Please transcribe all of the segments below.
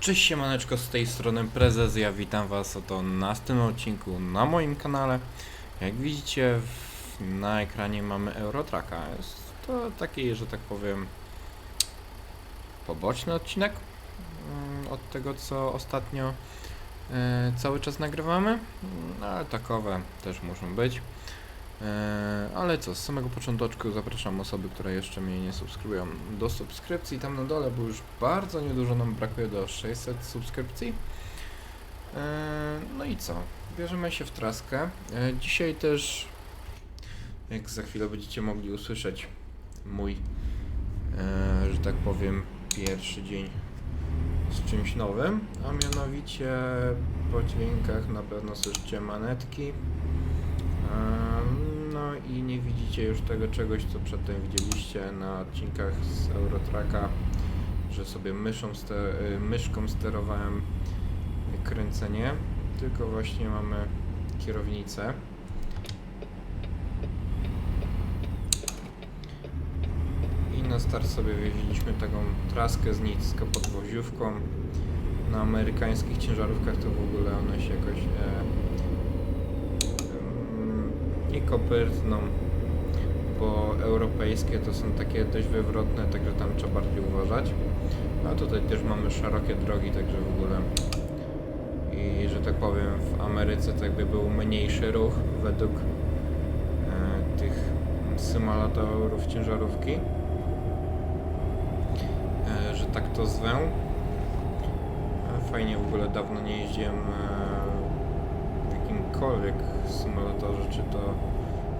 Cześć siemaneczko, z tej strony Prezes, ja witam was oto na tym odcinku na moim kanale. Jak widzicie na ekranie mamy Eurotraka. Jest to taki, że tak powiem, poboczny odcinek mm, od tego co ostatnio e, cały czas nagrywamy, Mm, ale takowe też muszą być. E, Ale co, z samego początku zapraszam osoby, które jeszcze mnie nie subskrybują do subskrypcji tam na dole, bo już bardzo niedużo nam brakuje do 600 subskrypcji. E, No i co, bierzemy się w traskę. E, Dzisiaj też, jak za chwilę będziecie mogli usłyszeć, mój, że tak powiem, pierwszy dzień z czymś nowym, a mianowicie po dźwiękach na pewno słyszycie manetki. Em, No i nie widzicie już tego czegoś, co przedtem widzieliście na odcinkach z Eurotraka, że sobie myszą ster y, myszką sterowałem kręcenie, tylko właśnie mamy kierownicę. I na start sobie wjeździliśmy taką traskę z niską podwoziówką. Na amerykańskich ciężarówkach to w ogóle one się jakoś e, nie kopyrtną, bo europejskie to są takie dość wywrotne, także tam trzeba bardziej uważać. A tutaj też mamy szerokie drogi, także w ogóle i że tak powiem w Ameryce tak by był mniejszy ruch według e, tych symulatorów ciężarówki. E, że tak to zwę. E, Fajnie w ogóle dawno nie jeździłem e, w jakimkolwiek symulatorze, czy to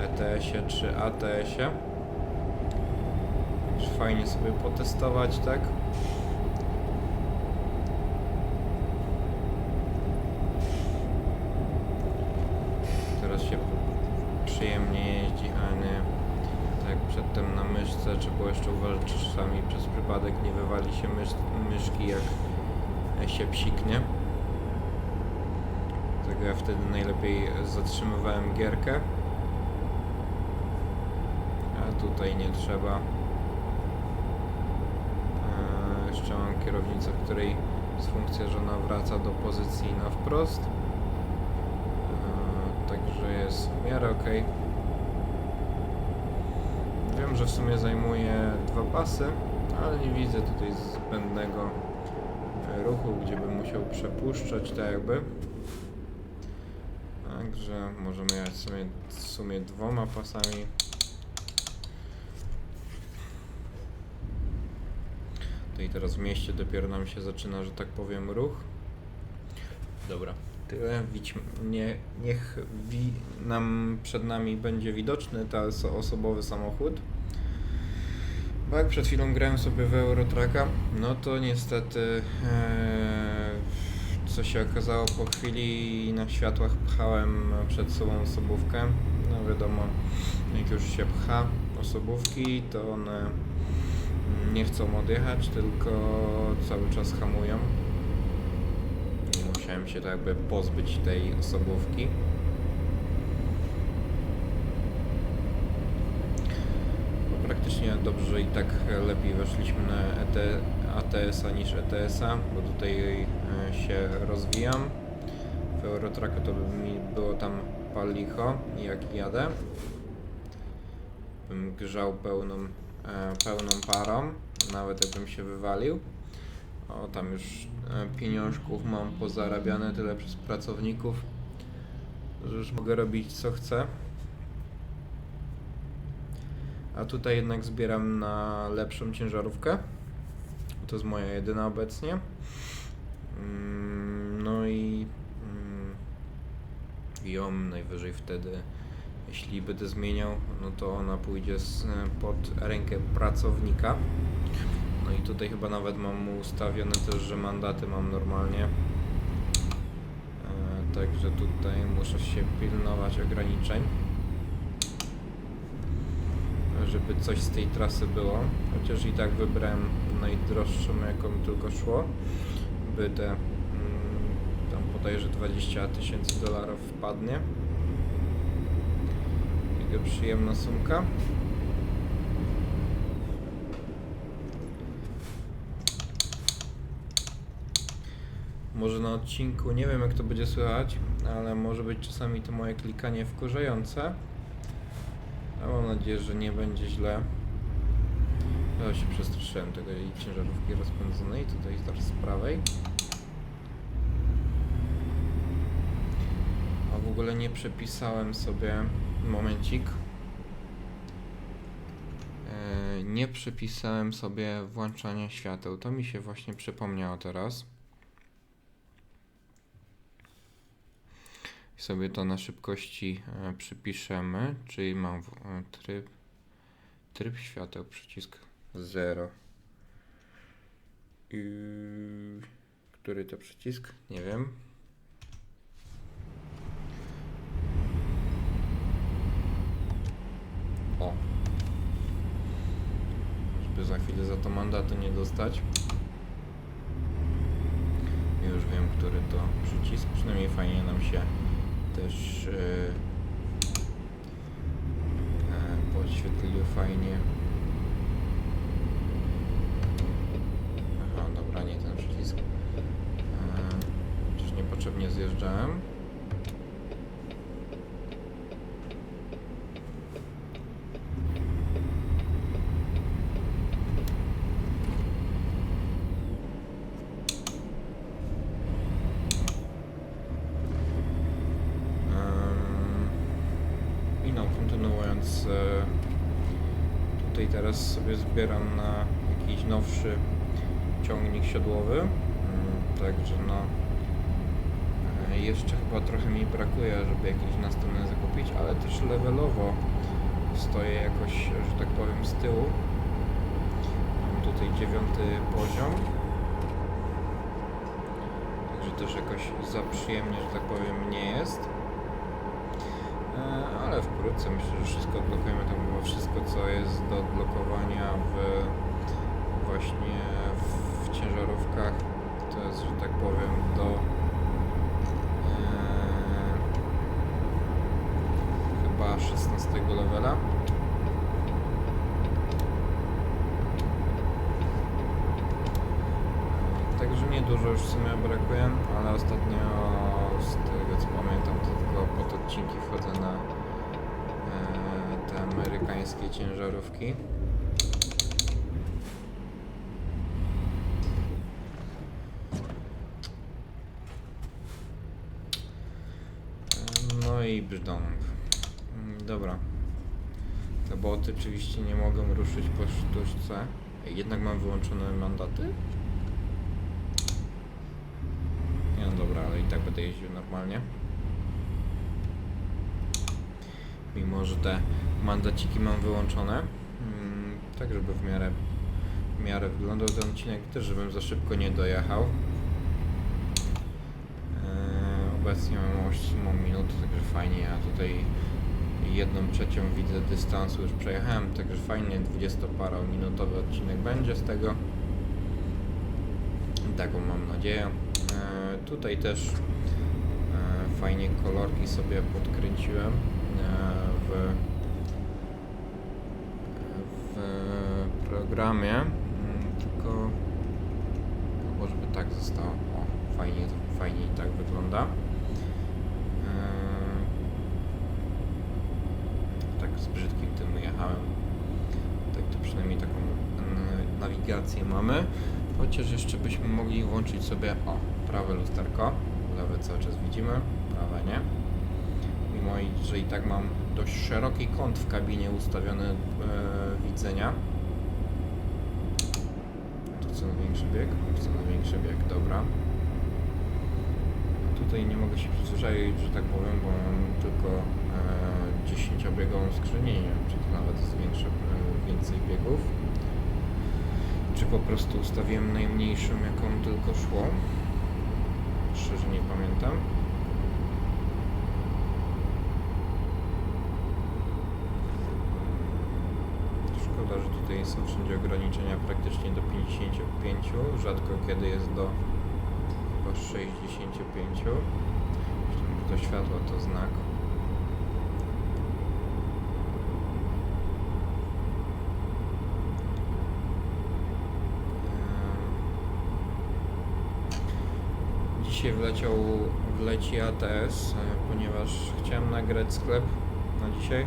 ETS-ie, czy ATS-ie. Fajnie sobie potestować, tak? Teraz się przyjemnie jeździ, a nie tak jak przedtem na myszce trzeba było jeszcze uważać, czy czasami przez przypadek nie wywali się mysz, myszki jak się psiknie. Ja wtedy najlepiej zatrzymywałem gierkę. Tutaj nie trzeba. Eee, jeszcze mam kierownicę, w której jest funkcja, że ona wraca do pozycji na wprost. Eee, Także jest w miarę ok. Wiem, że w sumie zajmuje dwa pasy, ale nie widzę tutaj zbędnego e, ruchu, gdzie bym musiał przepuszczać tak jakby. Także możemy jechać w sumie, w sumie dwoma pasami. I teraz w mieście dopiero nam się zaczyna, że tak powiem, ruch. Dobra, tyle. Widź, nie, niech wi, nam przed nami będzie widoczny ten oso- osobowy samochód. Bo jak przed chwilą grałem sobie w Eurotraka, no to niestety e, co się okazało po chwili na światłach pchałem przed sobą osobówkę. No wiadomo, jak już się pcha osobówki, to one nie chcą odjechać, tylko cały czas hamują. Musiałem się tak jakby pozbyć tej osobówki. Bo praktycznie dobrze, i tak lepiej weszliśmy na ET, ATS-a niż ETS-a, bo tutaj e, się rozwijam. W Eurotracku to by mi było tam pal licho, jak jadę. Bym grzał pełną, pełną parą, nawet jakbym się wywalił. O, tam już e, pieniążków mam pozarabiane tyle przez pracowników, że już mogę robić co chcę. A tutaj jednak zbieram na lepszą ciężarówkę. To jest moja jedyna obecnie. Mm, No i mm, ją najwyżej wtedy, jeśli będę zmieniał, no to ona pójdzie z, pod rękę pracownika. No i tutaj chyba nawet mam ustawione też, że mandaty mam normalnie. E, Także tutaj muszę się pilnować ograniczeń żeby coś z tej trasy było. Chociaż i tak wybrałem najdroższą, jaką tylko szło. By te mm, tam bodajże 20 tysięcy dolarów wpadnie. Jego przyjemna sumka. może na odcinku, nie wiem jak to będzie słychać, ale może być czasami to moje klikanie wkurzające. A mam nadzieję, że nie będzie źle. Ja się przestraszyłem tego ciężarówki rozpędzonej, tutaj z prawej. A w ogóle nie przepisałem sobie, momencik. E, Nie przypisałem sobie włączania świateł. To mi się właśnie przypomniało teraz. I sobie to na szybkości e, przypiszemy, czyli mam e, tryb, tryb świateł, przycisk 0. I który to przycisk? Nie wiem. O. Żeby za chwilę za to mandatu nie dostać. Już wiem, który to przycisk. Przynajmniej fajnie nam się też yy, podświetliły fajnie. Aha, dobra, nie ten przycisk. E, Czyż niepotrzebnie zjeżdżałem? Em, I no, kontynuując, e, tutaj teraz sobie zbieram na jakiś nowszy ciągnik siodłowy, Mm, także no e, jeszcze chyba trochę mi brakuje, żeby jakiś następny zakupić, ale też levelowo stoję jakoś, że tak powiem, z tyłu. Mam tutaj dziewiąty poziom. Także też jakoś za przyjemnie, że tak powiem, nie jest. E, Ale wkrótce myślę, że wszystko odblokujemy. Tam chyba wszystko, co jest do odblokowania w właśnie w ciężarówkach, to jest, że tak powiem, do e, chyba 16 levela. Niedużo już w sumie brakuje, ale ostatnio z tego co pamiętam to tylko pod odcinki wchodzę na e, te amerykańskie ciężarówki. E, No i brzdąg. Mm, Dobra. Te boty oczywiście nie mogą ruszyć po sztuczce. Jednak mam wyłączone mandaty? Nie no dobra, ale i tak będę jeździł normalnie. Mimo, że te mandaciki mam wyłączone. Mm, tak, żeby w miarę, w miarę wyglądał ten odcinek, też żebym za szybko nie dojechał. Eee, obecnie mam 8 minut, także fajnie. Ja tutaj jedną trzecią widzę dystansu już przejechałem, także fajnie 20-parominutowy odcinek będzie z tego. Taką mam nadzieję. E, tutaj też e, fajnie kolorki sobie podkręciłem e, w, w programie. Mm, Tylko żeby tak zostało. O, fajnie, fajnie i tak wygląda. E, tak z brzydkim tym jechałem. Tak to przynajmniej taką mm, nawigację mamy. Chociaż jeszcze byśmy mogli włączyć sobie o prawe lusterko. Lewe cały czas widzimy, nie. Mimo że i tak mam dość szeroki kąt w kabinie ustawiony e, widzenia. Tu co na większy bieg? Co na większy bieg, dobra. Tutaj nie mogę się przyzwyczaić, że tak powiem, bo mam tylko e, 10-biegową skrzynię, nie wiem, czy to nawet jest e, więcej biegów. Czy po prostu ustawiłem najmniejszą, jaką tylko szło. Szczerze nie pamiętam. Są wszędzie ograniczenia praktycznie do 55, rzadko kiedy jest do chyba 65. Myślę, że to światło to znak. dzisiaj wleciał, wleci ATS, e, ponieważ chciałem nagrać sklep na dzisiaj, e,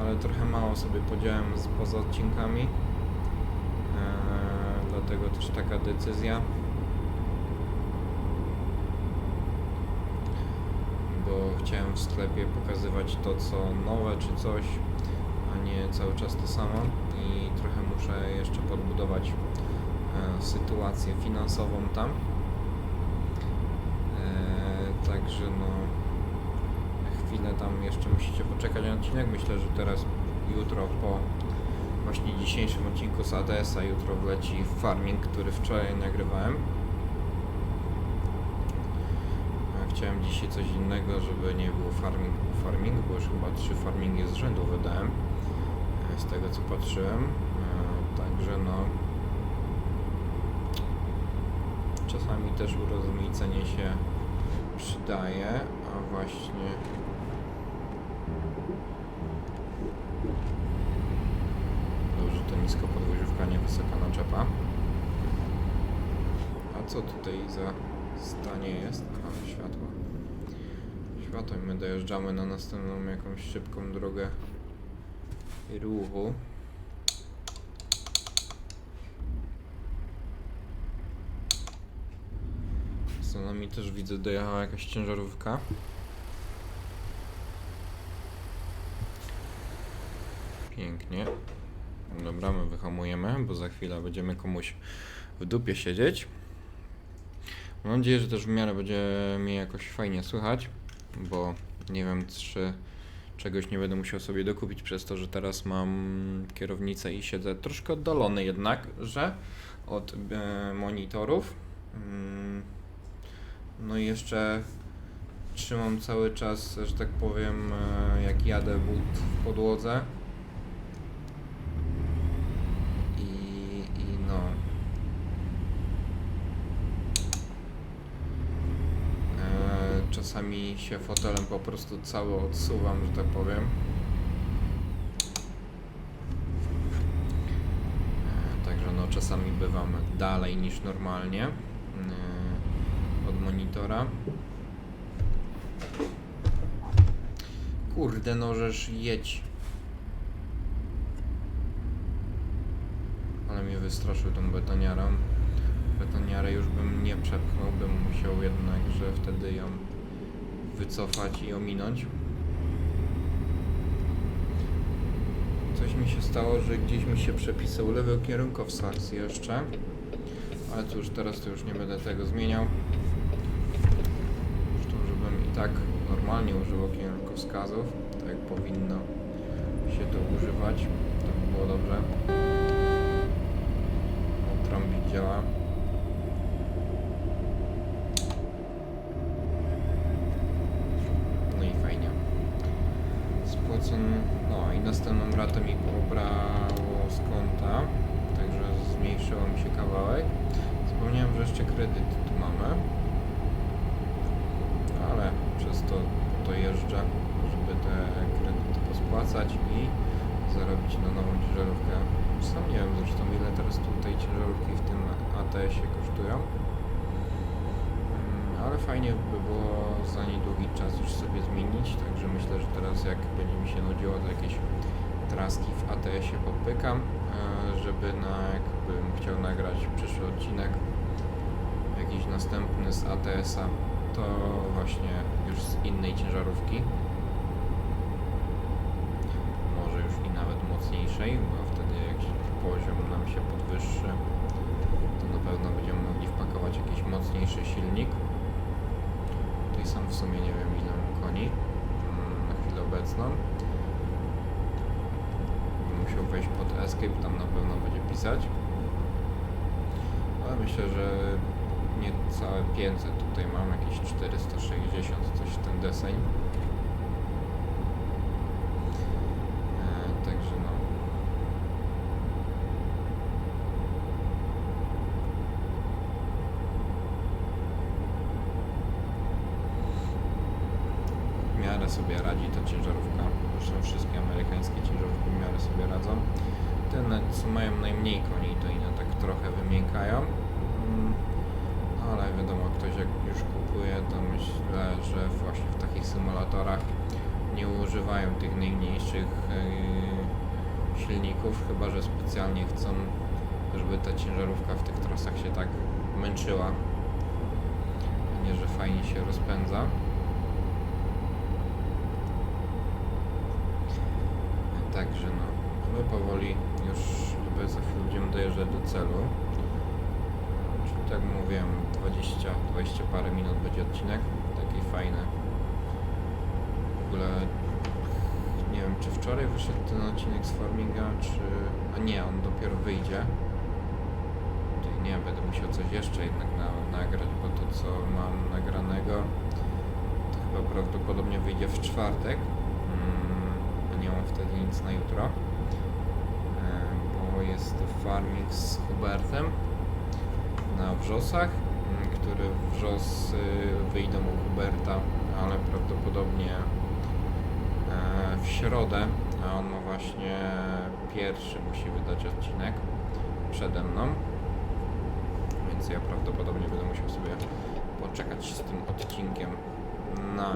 ale trochę mało sobie podziałem z poza odcinkami, e, dlatego też taka decyzja. Bo chciałem w sklepie pokazywać to co nowe czy coś, a nie cały czas to samo i trochę muszę jeszcze podbudować e, sytuację finansową tam. E, także no chwilę tam jeszcze musicie poczekać na odcinek. Myślę, że teraz jutro po właśnie dzisiejszym odcinku z ADS-a jutro wleci farming, który wczoraj nagrywałem. Chciałem dzisiaj coś innego, żeby nie było farming, farming bo już chyba trzy farmingi z rzędu wydałem e, z tego co patrzyłem. E, Także no czasami też urozmaicenie się przydaje, a właśnie dobrze to nisko podwójówka, nie wysoka naczepa. A co tutaj za stanie jest? Aha, światło. Światło i my dojeżdżamy na następną jakąś szybką drogę ruchu. Za nami też widzę dojechała jakaś ciężarówka. Pięknie. Dobra, my wyhamujemy, bo za chwilę będziemy komuś w dupie siedzieć. Mam nadzieję, że też w miarę będzie mnie jakoś fajnie słychać, bo nie wiem, czy czegoś nie będę musiał sobie dokupić przez to, że teraz mam kierownicę i siedzę troszkę oddalony jednak, że od e, monitorów. Mm, no i jeszcze trzymam cały czas, że tak powiem, e, jak jadę but w podłodze. I, i no. Czasami się fotelem po prostu cały odsuwam, że tak powiem. E, Także no czasami bywam dalej niż normalnie e, od monitora. Kurde, no żeż jedź. Ale mnie wystraszył tą betoniarą. Betoniarę już bym nie przepchnął, bym musiał jednak, że wtedy ją wycofać i ominąć. Coś mi się stało, że gdzieś mi się przepisał lewy kierunkowskaz jeszcze. Ale cóż, teraz to już nie będę tego zmieniał. Zresztą, żebym i tak normalnie używał kierunkowskazów, tak jak powinno się to używać, to by było dobrze. Trąbik działa. No i fajnie. No i następną ratę mi pobrało z konta, także zmniejszyło mi się kawałek. Zapomniałem, że jeszcze kredyt tu mamy, ale przez to jeżdżę, żeby te kredyty pospłacać i zarobić na nową ciężarówkę. Sam nie wiem zresztą ile teraz tutaj ciężarówki w tym ATS-ie kosztują. Ale fajnie by było za niedługi czas już sobie zmienić, także myślę, że teraz jak będzie mi się nudziło, to jakieś traski w ATS-ie podpykam, e, żeby na jakbym chciał nagrać przyszły odcinek jakiś następny z ATS-a, to właśnie już z innej ciężarówki. Może już i nawet mocniejszej, bo wtedy jak poziom nam się podwyższy, to na pewno będziemy mogli wpakować jakiś mocniejszy silnik. Tutaj sam w sumie nie wiem ile mam koni mm, na chwilę obecną. Musiał wejść pod escape, tam na pewno będzie pisać. Ale myślę, że niecałe 500 tutaj mam, jakieś 460, coś ten deseń. E, także no. W miarę sobie radzi ta ciężarówka. Zresztą wszystkie amerykańskie ciężarówki w miarę sobie radzą. Te, co mają najmniej koni, to inne tak trochę wymiękają. Mm, Ale wiadomo, ktoś jak już kupuje, to myślę, że właśnie w takich symulatorach nie używają tych najmniejszych yy, silników, chyba że specjalnie chcą, żeby ta ciężarówka w tych trasach się tak męczyła. Nie, że fajnie się rozpędza. Także no, już chyba za chwilę będziemy dojeżdżać do celu. Czyli tak mówiłem, 20, 20 parę minut będzie odcinek. Taki fajny. W ogóle nie wiem, czy wczoraj wyszedł ten odcinek z Farminga, czy... A nie, on dopiero wyjdzie. Czyli nie, będę musiał coś jeszcze jednak na, nagrać, bo to co mam nagranego to chyba prawdopodobnie wyjdzie w czwartek. Mm, nie mam wtedy nic na jutro. E, jest farming z Hubertem na wrzosach, m, który wrzosy wyjdą u Huberta, ale prawdopodobnie e, w środę, a on ma właśnie pierwszy musi wydać odcinek przede mną, więc ja prawdopodobnie będę musiał sobie poczekać z tym odcinkiem na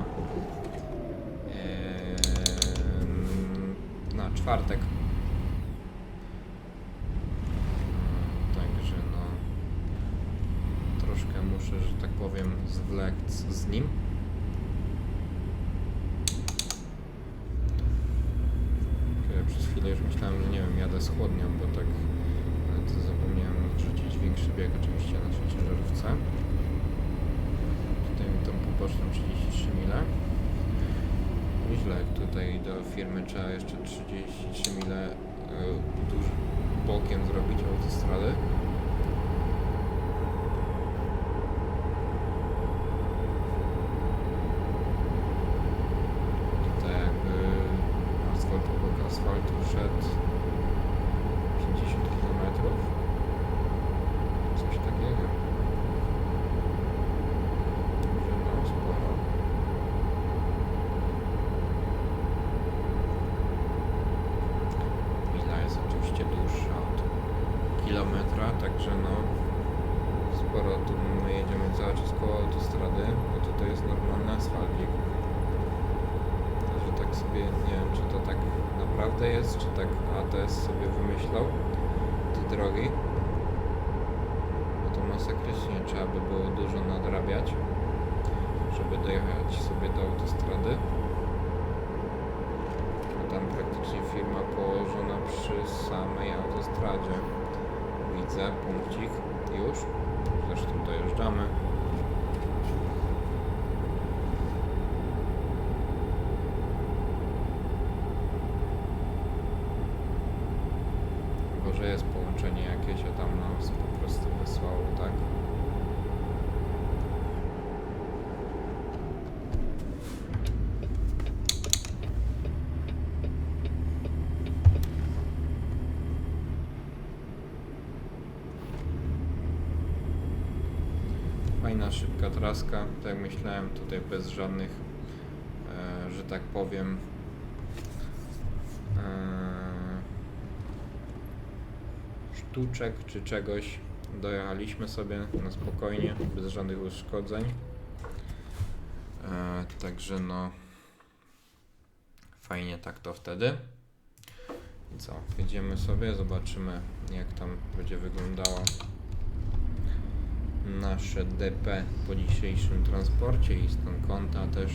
em, na czwartek. Także no troszkę muszę, że tak powiem, zwlec z nim. Przez chwilę już myślałem, że nie wiem, jadę z chłodnią, bo tak zapomniałem wrzucić większy bieg oczywiście na naszej ciężarówce. Tutaj mi tą poboczną 33 mile. Źle, tutaj do firmy trzeba jeszcze 33 mile y, tuż bokiem zrobić autostrady. Tutaj jakby asfalt obok asfaltu szedł 50 km. Coś takiego. Że no, sporo. Mila jest oczywiście dłuższa od kilometra, także no sporo tu my jedziemy cały czas koło autostrady, bo tutaj jest normalny asfaltik. Także tak sobie nie wiem, czy to tak naprawdę jest, czy tak ATS sobie wymyślał te drogi. Bo to masakrycznie trzeba by było dużo nadrabiać, żeby dojechać sobie do autostrady. A tam praktycznie firma położona przy samej autostradzie. Widzę punkcik już. Zresztą dojeżdżamy. Chyba, że jest połączenie jakieś, a tam nas po prostu wysłało, tak? Fajna, szybka traska, tak jak myślałem, tutaj bez żadnych, e, że tak powiem, e, sztuczek czy czegoś. Dojechaliśmy sobie na spokojnie, bez żadnych uszkodzeń. E, także no, fajnie tak to wtedy. I co, jedziemy sobie, zobaczymy jak tam będzie wyglądało nasze DP po dzisiejszym transporcie i stan konta też.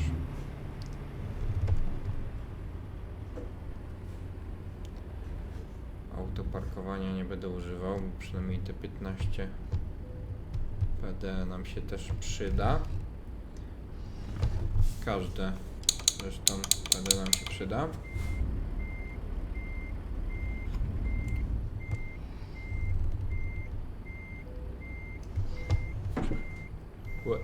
Autoparkowania nie będę używał, bo przynajmniej te 15 PD nam się też przyda. Każde zresztą PD nam się przyda. Łe.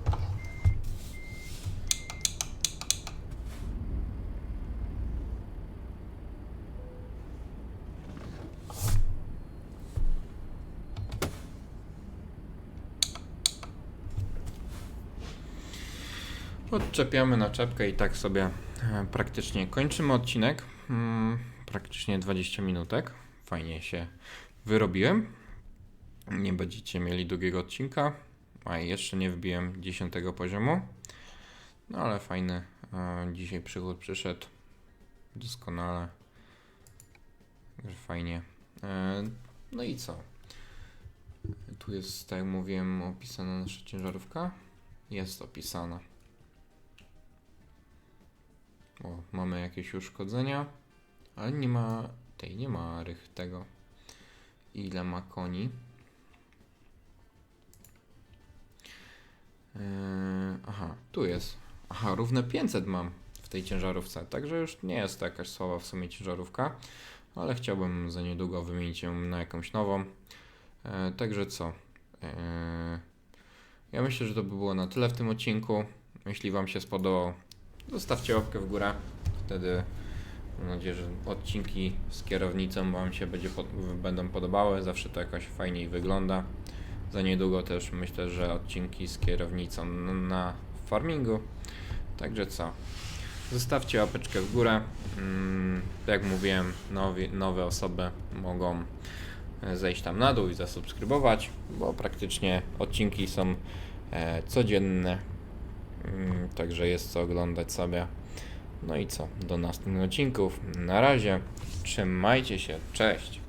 Odczepiamy naczepkę i tak sobie e, praktycznie kończymy odcinek. Mm, praktycznie 20 minutek. Fajnie się wyrobiłem. Nie będziecie mieli długiego odcinka. A jeszcze nie wbiłem 10 poziomu. No ale fajny. e, Dzisiaj przychód przyszedł. Doskonale. Fajnie. E, No i co? Tu jest, tak jak mówiłem, opisana nasza ciężarówka. Jest opisana. O, mamy jakieś uszkodzenia, ale nie ma tej, nie ma rych tego. Ile ma koni? Eee, aha, tu jest. Aha, równe 500 mam w tej ciężarówce, także już nie jest to jakaś słaba w sumie ciężarówka, ale chciałbym za niedługo wymienić ją na jakąś nową. Eee, także co? Eee, ja myślę, że to by było na tyle w tym odcinku. Jeśli Wam się spodobał, zostawcie łapkę w górę. Wtedy mam nadzieję, że odcinki z kierownicą Wam się będzie będą podobały. Zawsze to jakoś fajniej wygląda. Za niedługo też myślę, że odcinki z kierownicą na farmingu. Także co? Zostawcie łapeczkę w górę. Mm, jak mówiłem, nowi, nowe osoby mogą e, zejść tam na dół i zasubskrybować, bo praktycznie odcinki są e, codzienne. Mm, Także jest co oglądać sobie. No i co? Do następnych odcinków. Na razie. Trzymajcie się. Cześć.